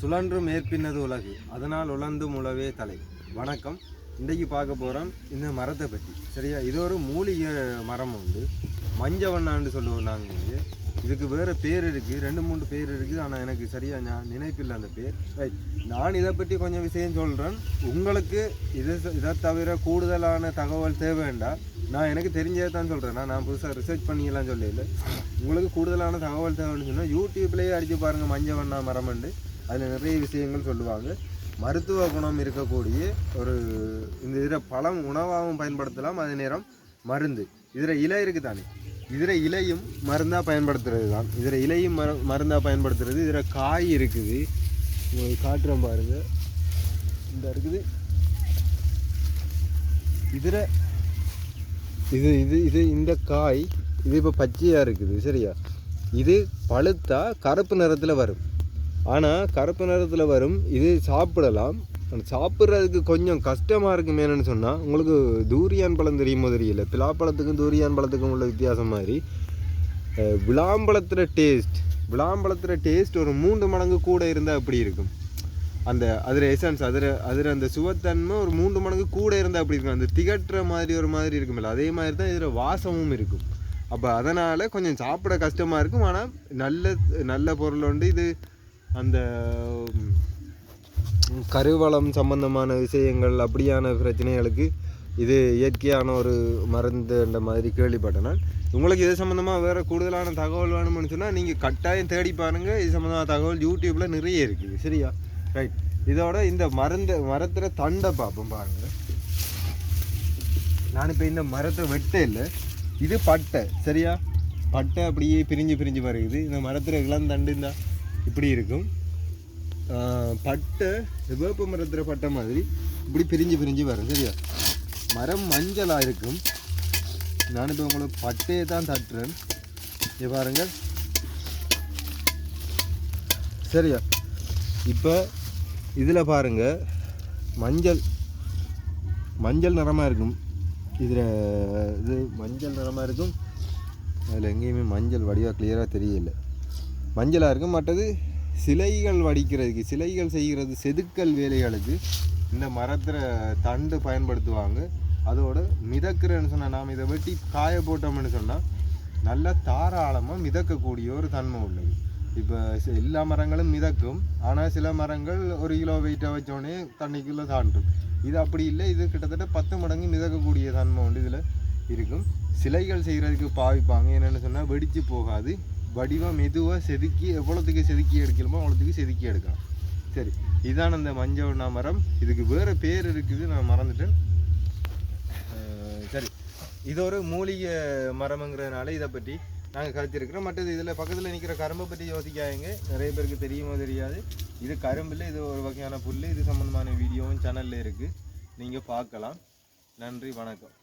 சுழன்று மேற்பின்னது உலகு. அதனால் உழந்து முழவே தலை. வணக்கம். இன்றைக்கு பார்க்க போகிறோம் இந்த மரத்தை பற்றி. சரியா? இது ஒரு மூலிகை மரம் உண்டு. மஞ்சவண்ணான்னு சொல்லுவோம் நாங்கள் இங்கே. இதுக்கு வேறு பேர் இருக்குது ரெண்டு மூணு பேர் இருக்குது ஆனால் எனக்கு சரியாக நான் நினைப்பில்லை அந்த பேர். ரைட் நான் இதை பற்றி கொஞ்சம் விஷயம் சொல்கிறேன். உங்களுக்கு இதை இதை தவிர கூடுதலான தகவல் தேவைண்டா? நான் எனக்கு தெரிஞ்சதை தான் சொல்கிறேன். நான் புதுசாக ரிசர்ச் பண்ணிக்கலாம் சொல்லல. உங்களுக்கு கூடுதலான தகவல் தேவைன்னு சொன்னால் யூடியூப்லேயே அடித்து பாருங்கள் மஞ்சள் வண்ணா மரம்ண்டு அதில் நிறைய விஷயங்கள் சொல்லுவாங்க. மருத்துவ குணம் இருக்கக்கூடிய ஒரு இந்த இதில் பழம் உணவாகவும் பயன்படுத்தலாம். அதே நேரம் மருந்து. இதில் இலை இருக்குது தானே இதில் இலையும் மருந்தாக பயன்படுத்துறது தான் இதில் இலையும் மர மருந்தாக பயன்படுத்துறது. இதில் காய் இருக்குது. காட்டுறோம் பாருங்க. இந்த இருக்குது. இதில் இது இது இது இந்த காய் இது இப்போ பச்சையாக இருக்குது. சரியா? இது பழுத்தா கருப்பு நிறத்தில் வரும். ஆனால் கருப்பு நிறத்தில் வரும் இது சாப்பிடலாம். சாப்பிட்றதுக்கு கொஞ்சம் கஷ்டமாக இருக்கும் என்னன்னு சொன்னால் உங்களுக்கு தூரியான் பழம் தெரியுமோ தெரியல பிலாப்பழத்துக்கும் தூரியான் பழத்துக்கும் உள்ள வித்தியாசம் மாதிரி. விளாம்பழத்துல டேஸ்ட் விளாம்பழத்துல டேஸ்ட் ஒரு மூன்று மடங்கு கூட இருந்தால் அப்படி இருக்கும்? அந்த அதில் எசன்ஸ் அதில் அதில் அந்த சுவத்தன்மை ஒரு மூன்று மடங்கு கூட இருந்தால் அப்படி இருக்கும்? அந்த திகட்டுற மாதிரி ஒரு மாதிரி இருக்குமில்ல. அதே மாதிரி தான் இதில் வாசமும் இருக்கும். அப்போ அதனால் கொஞ்சம் சாப்பிட கஷ்டமாக இருக்கும். ஆனால் நல்ல நல்ல பொருள் உண்டு. இது அந்த கருவளம் சம்பந்தமான விஷயங்கள் அப்படியான பிரச்சனைகளுக்கு இது இயற்கையான ஒரு மருந்துன்ற மாதிரி கேள்விப்பட்டேன். நான் உங்களுக்கு இது சம்மந்தமாக வேறு கூடுதலான தகவல் வேணும்னு சொன்னால் நீங்கள் கட்டாயம் தேடி பாருங்கள் இது சம்மந்தமான தகவல் யூடியூப்பில் நிறைய இருக்குது. சரியா? ரைட் இதோட இந்த மருந்து மரத்தில் தண்டை பார்ப்போம் பாருங்கள் நான் இப்போ இந்த மரத்தை வெட்ட இல்லை. இது பட்டை. சரியா? பட்டை அப்படியே பிரிஞ்சு பிரிஞ்சு வருது. இந்த மரத்தில் இளந்தண்டு இருந்தால் இப்படி இருக்கும். பட்டை வேப்ப மரத்தில் பட்டை மாதிரி இப்படி பிரிஞ்சு பிரிஞ்சு வரும் சரியா? மரம் மஞ்சளாக இருக்கும். நான் இப்போ உங்களுக்கு பட்டையை தான் தட்டுறேன். இங்க பாருங்கள். சரியா? இப்போ இதில் பாருங்கள் மஞ்சள். மஞ்சள் நிறமாக இருக்கும். இதில் இது மஞ்சள் நிறமாக இருக்கும். அதில் எங்கேயுமே மஞ்சள் வடிவாக கிளியராக தெரியல. மஞ்சளாக இருக்கும் மற்றது சிலைகள் வடிக்கிறதுக்கு சிலைகள் செய்கிறது செதுக்கல் வேலைகளுக்கு இந்த மரத்தில் தண்டு பயன்படுத்துவாங்க. அதோட மிதக்கிறேன்னு சொன்னால் நாம் இதை வெட்டி காய போட்டோம்னு சொன்னால் நல்ல தாராளமாக மிதக்கக்கூடிய ஒரு தன்மை உள்ளது. இப்போ எல்லா மரங்களும் மிதக்கும். ஆனால் சில மரங்கள் ஒரு கிலோ வெயிட்டை வச்சோடனே தண்ணிக்குள்ளே தாண்டும் இது அப்படி இல்லை. இது கிட்டத்தட்ட பத்து மடங்கு மிதக்கக்கூடிய தன்மை உண்டு இதில் இருக்கும். சிலைகள் செய்கிறதுக்கு பாவிப்பாங்க. என்னென்னு சொன்னால் வெடித்து போகாது. வடிவம் மெதுவாக செதுக்கி எவ்வளோத்துக்கு செதுக்கி எடுக்கணுமோ அவ்வளோத்துக்கு செதுக்கி எடுக்கலாம். சரி இதான் அந்த மஞ்சவண்ணா மரம். இதுக்கு வேறு பேர் இருக்குது நான் மறந்துட்டேன். சரி. இது ஒரு மூலிகை மரம்ங்கிறதுனால இதை பற்றி நாங்கள் கருத்திருக்கிறோம். மற்றது இதில் பக்கத்தில் நிற்கிற கரும்பை பற்றி யோசிக்காதீங்க. நிறைய பேருக்கு தெரியுமோ தெரியாது. இது கரும்பில் இது ஒரு வகையான புல் இது சம்மந்தமான வீடியோவும் சேனலில் இருக்குது நீங்கள் பார்க்கலாம். நன்றி வணக்கம்.